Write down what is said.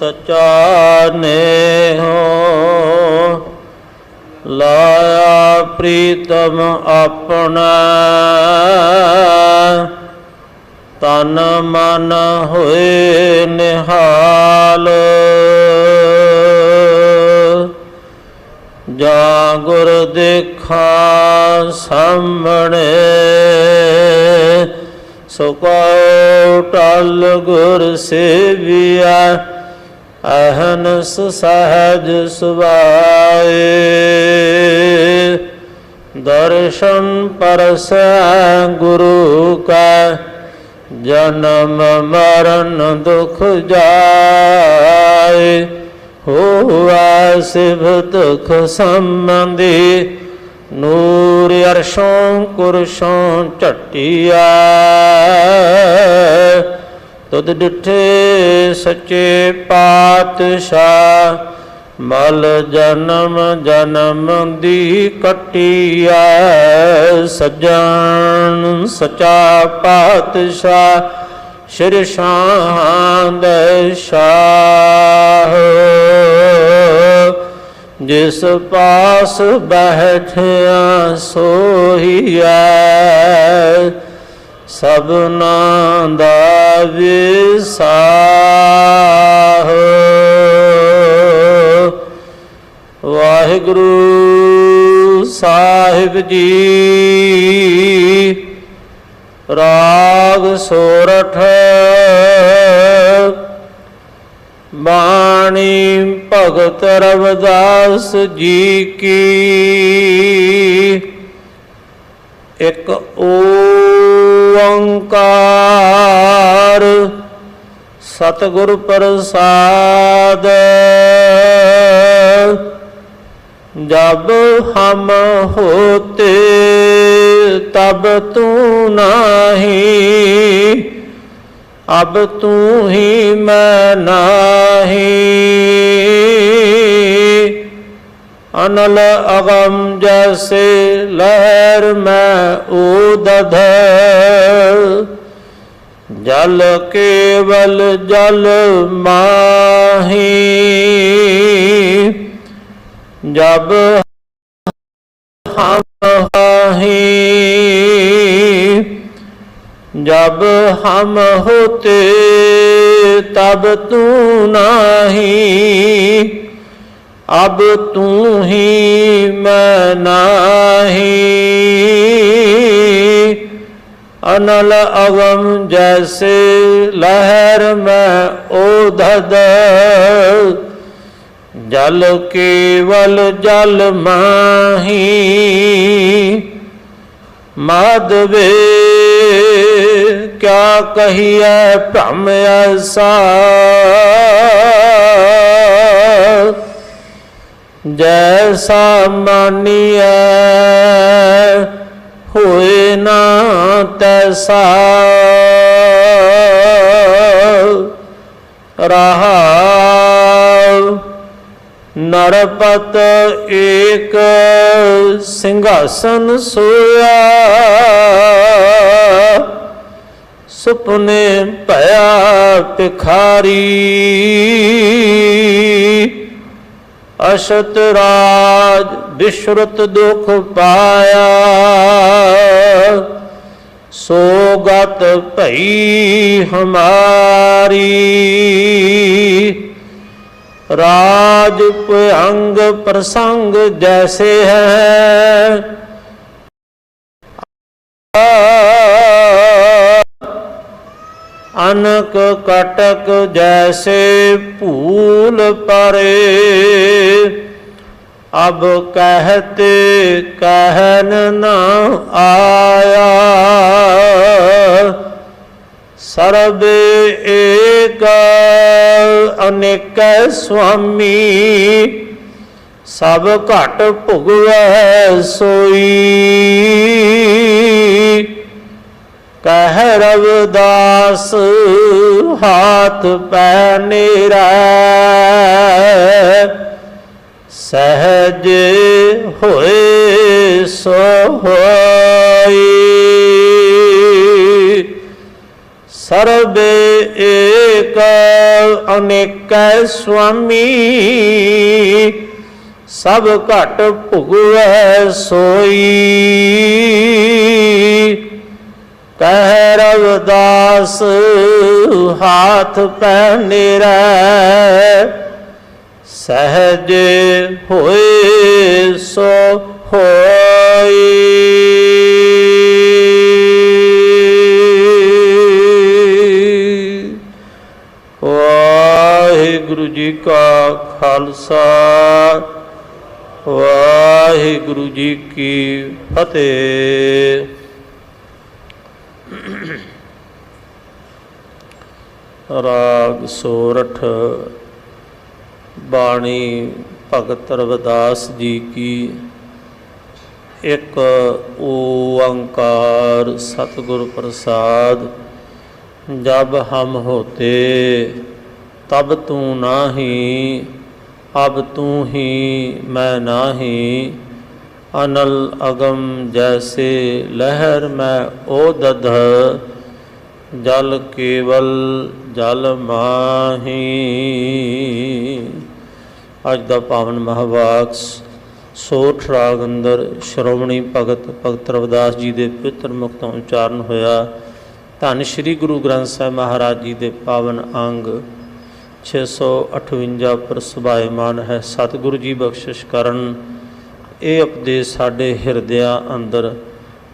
ਸਚਾ ਨੇ ਹੋ ਲਾਇਆ ਪ੍ਰੀਤਮ ਆਪਣਾ। ਤਨ ਮਨ ਹੋਏ ਨਿਹਾਲ। ਜਾ ਗੁਰ ਦੇਖਾ ਸਾਹਮਣੇ, ਸੋ ਕਉ ਟਲ ਗੁਰ ਸੇਵਿਆ ਅਹਨਸ ਸਹਜ ਸੁਭਾਏ। ਦਰਸ਼ਨ ਪਰਸੈ ਗੁਰੂ ਕਾ, ਜਨਮ ਮਰਨ ਦੁਖ ਜਾਏ। ਹੋਆ ਸਿਵ ਦੁਖ ਸੰਬੰਧੀ, ਨੂਰ ਅਰਸ਼ੋਂ ਕੁਰਸ਼ੋਂ ਝਟਿਆ ਤੁਧ ਡਿਠੇ ਸੱਚੇ ਪਾਤਸ਼ਾਹ, ਮਲ ਜਨਮ ਜਨਮ ਦੀ ਕਟਿਆ ਸਜਣ ਸਚਾ ਪਾਤਸ਼ਾਹ, ਸ਼੍ਰੀ ਸ਼ਾਂਦ ਸ਼ਾਹ। ਜਿਸ ਪਾਸ ਬੈਠਿਆ ਸੋਹੀਐ ਸਭਨਾ ਦਾ ਵਿਸਾਹ। ਵਾਹਿਗੁਰੂ ਸਾਹਿਬ ਜੀ ਰਾਗ ਸੋਰਠ ਬਾਣੀ ਭਗਤ ਰਵਿਦਾਸ ਜੀ ਕੀ। ਇੱਕ ਓੰਕਾਰ ਸਤਿਗੁਰ ਪ੍ਰਸਾਦ। ਜਬ ਹਮ ਹੋਤੇ ਤਬ ਤੂੰ ਨਹੀਂ। ਅਬ ਤੂੰ ਹੀ ਮੈਂ ਨਹੀਂ। ਅਨਲ ਅਗਮ ਜੈਸੇ ਲਹਿਰ ਮੈਂ ਉਦਧ ਜਲ ਕੇਵਲ ਜਲ ਮਾਹੀ। ਜਬ ਹਮ ਹਾਹੀ। ਜਬ ਹਮ ਹੋਤੇ ਤਬ ਤੂੰ ਨਾਹੀ। ਅਬ ਤੂੰ ਹੀ ਮੈਂ ਨਾਹੀ ਅਨਲ ਅਵਮ ਜੈਸੇ ਲਹਿਰ ਮੈਂ ਉਧਦ ਜਲ ਕੇਵਲ ਜਲ ਮਾਹੀ। ਮਾਦਵੇ ਕਿਆ ਕਹੀਐ ਭ੍ਰਮ ਐਸਾ। ਜੈਸਾ ਮਾਨੀਐ ਹੋਏ ਨਾ ਤੈਸਾ ਰਹਾਉ ਨਰਪਤ ਏਕ ਸਿੰਘਾਸਨ ਸੋਇਆ ਸੁਪਨੇ ਭਇਆ ਭਿਖਾਰੀ ਅਸ਼ਤ ਰਾਜ ਵਿਸ਼ਰਤ ਦੁਖ ਪਾਇਆ। ਸੋਗਤ ਭਈ ਹਮਾਰੀ। ਰਾਜ ਭਯੰਗ ਪ੍ਰਸੰਗ ਜੈਸੇ ਹੈ। ਅਨਕ ਕਟਕ ਜੈਸੇ ਭੂਲ ਪਰੇ। ਅਬ ਕਹਤੇ ਕਹਿਨ ਨਾ ਆਇਆ। ਸਰਬ ਏਕ ਅਨੇਕ ਸੁਆਮੀ। ਸਭ ਘਟ ਭੁਗਵੈ ਸੋਈ। ਕਹਿ ਰਵਦਾਸ, ਹਾਥ ਪੈ ਨੇਰਾ। ਸਹਜ ਹੋਏ ਸੋ ਹੋਈ। ਸਰਬੇ ਏਕ ਅਨੇਕੈ ਸੁਆਮੀ, ਸਭ ਘਟ ਭੁਗਵੈ ਸੋਈ। ਰਵਦਾਸ ਹਾਥ ਪੈ ਨਿਰੈ। ਸਹਜ ਹੋਏ ਸੋ ਹੋਈ। ਵਾਹਿਗੁਰੂ ਜੀ ਕਾ ਖਾਲਸਾ, ਵਾਹਿਗੁਰੂ ਜੀ ਕੀ ਫਤਿਹ। ਰਾਗ ਸੋਰਠ, ਬਾਣੀ ਭਗਤ ਰਵਿਦਾਸ ਜੀ ਕੀ। ਇੱਕ ਓੰਕਾਰ ਸਤਿਗੁਰ ਪ੍ਰਸਾਦ, ਜਬ ਹਮ ਹੋਤੇ, ਤਬ ਤੂੰ ਨਾਹੀ, ਅਬ ਤੂੰ ਹੀ ਮੈਂ ਨਾਹੀ। ਅਨਲ ਅਗਮ ਜੈਸੇ ਲਹਿਰ ਮੈਂ ਓਦਧ ਜਲ ਕੇਵਲ ਜਲ ਮਾਹੀ। ਅੱਜ ਦਾ ਪਾਵਨ ਮਹਾਵਾਕ ਸੋਠ ਰਾਗ ਅੰਦਰ ਸ਼੍ਰੋਮਣੀ ਭਗਤ ਭਗਤ ਰਵਿਦਾਸ ਜੀ ਦੇ ਪਿੱਤਰ ਮੁਖ ਤੋਂ ਉਚਾਰਨ ਹੋਇਆ। ਧੰਨ ਸ਼੍ਰੀ ਗੁਰੂ ਗ੍ਰੰਥ ਸਾਹਿਬ ਮਹਾਰਾਜ ਜੀ ਦੇ ਪਾਵਨ ਅੰਗ 658 ਪਰ ਸੁਭਾਇਮਾਨ ਹੈ। ਸਤਿਗੁਰੂ ਜੀ ਬਖਸ਼ਿਸ਼ ਕਰਨ। ਇਹ ਉਪਦੇਸ਼ ਸਾਡੇ ਹਿਰਦਿਆਂ ਅੰਦਰ